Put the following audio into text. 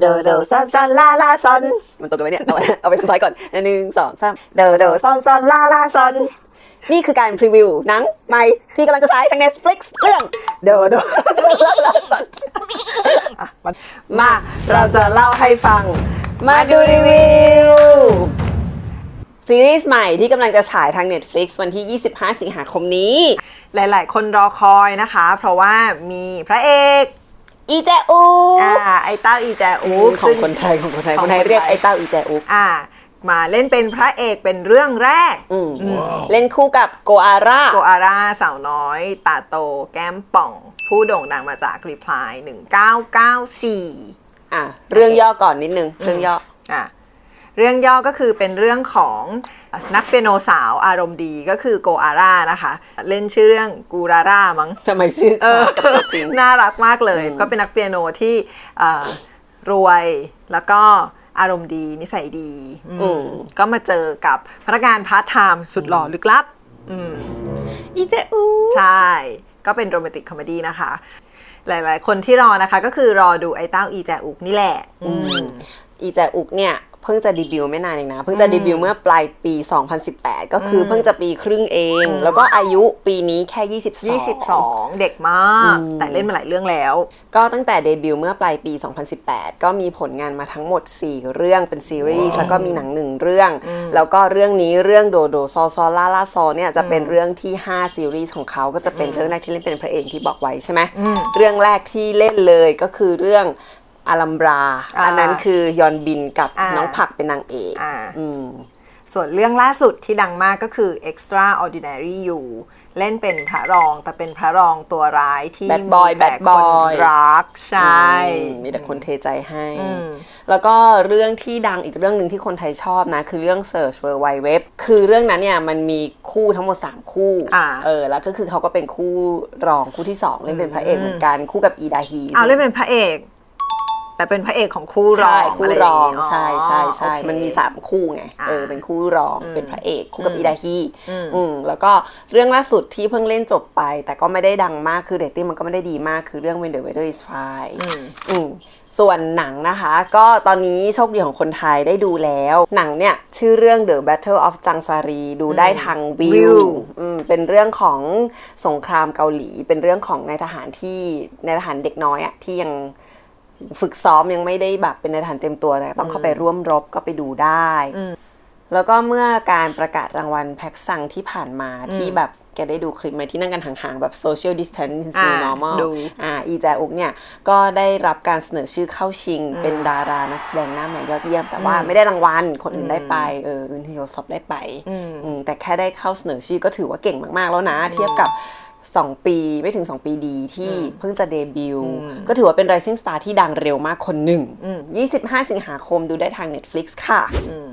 โดโดซอนซอนลาลาซอนมันตรงกันไหมเนี่ย เอาไว้เอาไปทางซ้ายก่อนหนึ่งสองสามโดโดซอนซอนลาลาซอนนี่คือการพรีวิวหนังใหม่ที่กำลังจะฉายทาง Netflix เรื่องโดโดลาลาซอนอะมามาเราจะเล่าให้ฟัง มาดูรีวิวซีรีส์ใหม่ที่กำลังจะฉายทาง Netflix วันที่ 25 สิงหาคมนี้ หลาย ๆ คนรอคอยนะคะ เพราะว่ามีพระเอก อีแจอูอ่าไอเต้าอีแจอูของคนไทยของคนไทยขคองนไทยคนไทยเรียกไอ้เต้าอีแจอูอ่า มาเล่นเป็นพระเอกเป็นเรื่องแรกอืมเล่นคู่กับโกอาร่า โกอาร่าสาวน้อยตาโตแก้มป่อง ผู้โด่งดังมาจากรีพลาย 1994 อะ เรื่องย่อก่อนนิดนึง เรื่องย่ออะ เรื่องย่อก็คือเป็นเรื่องของนักเปียโนสาวอารมณ์ดีก็คือโกอาร่านะคะ เล่นชื่อเรื่องกูราร่ามั้งทำไมชื่อเออกับตัวจริงน่ารักมากเลยอืมก็เป็นนักเปียโนที่เอ่อรวยแล้วก็อารมณ์ดีนิสัยดีอืมก็มาเจอกับพนักงานพาร์ทไทม์สุดหล่อลึกลับอืมอีแจอูใช่ ก็เป็นโรแมนติกคอมเมดี้นะคะ หลาย ๆ คนที่รอนะคะ ก็คือรอดูไอ้เต้าอีแจอุกนี่แหละอืมอีแจอุกเนี่ย เพิ่งจะเดบิวต์ไม่นานเองนะ เพิ่งจะเดบิวต์เมื่อปลายปี 2018 ก็คืออเพิ่งจะปีครึ่งเอง แล้วก็อายุปีนี้แค่ 22 22 เด็กมาก แต่เล่นมาหลายเรื่องแล้ว ก็ตั้งแต่เดบิวต์เมื่อปลายปี 2018 ก็มีผลงานมาทั้งหมด 4 เรื่องเป็นซีรีส์แล้วก็มีหนังหนึ่งเรื่อง แล้วก็เรื่องนี้เรื่องโดโดซอซอล่าล่าซอเนี่ยจะเป็นเรื่องที่ 5 ซีรีส์ของเขาก็จะเป็นเรื่องแรกที่เล่นเป็นพระเอกที่บอกไว้ใช่ไหมเรื่องแรกที่เล่นเลยก็คือเรื่อง อารัมบรา อ่าอันนั้นคือยอนบินกับอ่า น้องผักเป็นนางเอกอ่า อืม ส่วนเรื่องล่าสุดที่ดังมากก็คือ Extraordinary You เล่นเป็นพระรองแต่เป็นพระรองตัวร้ายที่ Bad boy มีแต่ bad คน boy รัก ใช่ อืมมีแต่คนเทใจให้ อืม แล้วก็เรื่องที่ดังอีกเรื่องหนึ่งที่คนไทยชอบนะ คือเรื่อง Search World Wide Web คือเรื่องนั้นเนี่ยมันมีคู่ทั้งหมด 3 คู่ อ่า เออ แล้วก็คือเขาก็เป็นคู่รองคู่ที่ 2 เล่นเป็นพระเอกเหมือนกันคู่กับอีดาฮี เอาเล่นเป็นพระเอก แต่เป็นพระเอกของคู่รอใช่งคู่ะไรองย่าเยใช่ใช่ใช่โอเคมันมี3คู่ไงอ่าเออเป็นคู่รองเป็นพระเอกคู่กับอีดาฮีอืมอืมแล้วก็เรื่องล่าสุดที่เพิ่งเล่นจบไป แต่ก็ไม่ได้ดังมากคือเรตติ้งมันก็ไม่ได้ดีมากคือเรื่อง When the Weather is Fine อืมอืมส่วนหนังนะคะ ก็ตอนนี้โชคดีของคนไทยได้ดูแล้ว หนังเนี่ย ชื่อเรื่อง The Battle of จังซารีดูได้ทางวิวิววอืมเป็นเรื่องของสงครามเกาหลี เป็นเรื่องของนายทหารที่นายทหารเด็กน้อยอะที่ยัง ฝึกซ้อมยังไม่ได้แบบเป็นนายทหารเต็มตัวแต่ต้องเข้าไปร่วมรบก็ไปดูได้ แล้วก็เมื่อการประกาศรางวัลแพ็กซังที่ผ่านมาที่แบบแกได้ดูคลิปไหมที่นั่งกันห่างๆ แบบ social distance อ่า new normal ดูอ่าอีแจอุกเนี่ย ก็ได้รับการเสนอชื่อเข้าชิง เป็นดารานักแสดงหน้าใหม่ยอดเยี่ยม แต่ว่าไม่ได้รางวัล คนอื่นได้ไป เอออื่นที่โยซอบได้ไปอืมแต่แค่ได้เข้าเสนอชื่อก็ถือว่าเก่งมากๆแล้วนะ เทียบกับ 2ปีไม่ถึง2ปีดีที่เพิ่งจะเดบิวต์ก็ถือว่าเป็น rising star ที่ดังเร็วมากคนหนึ่ง 25 สิงหาคมดูได้ทาง Netflix ค่ะอืม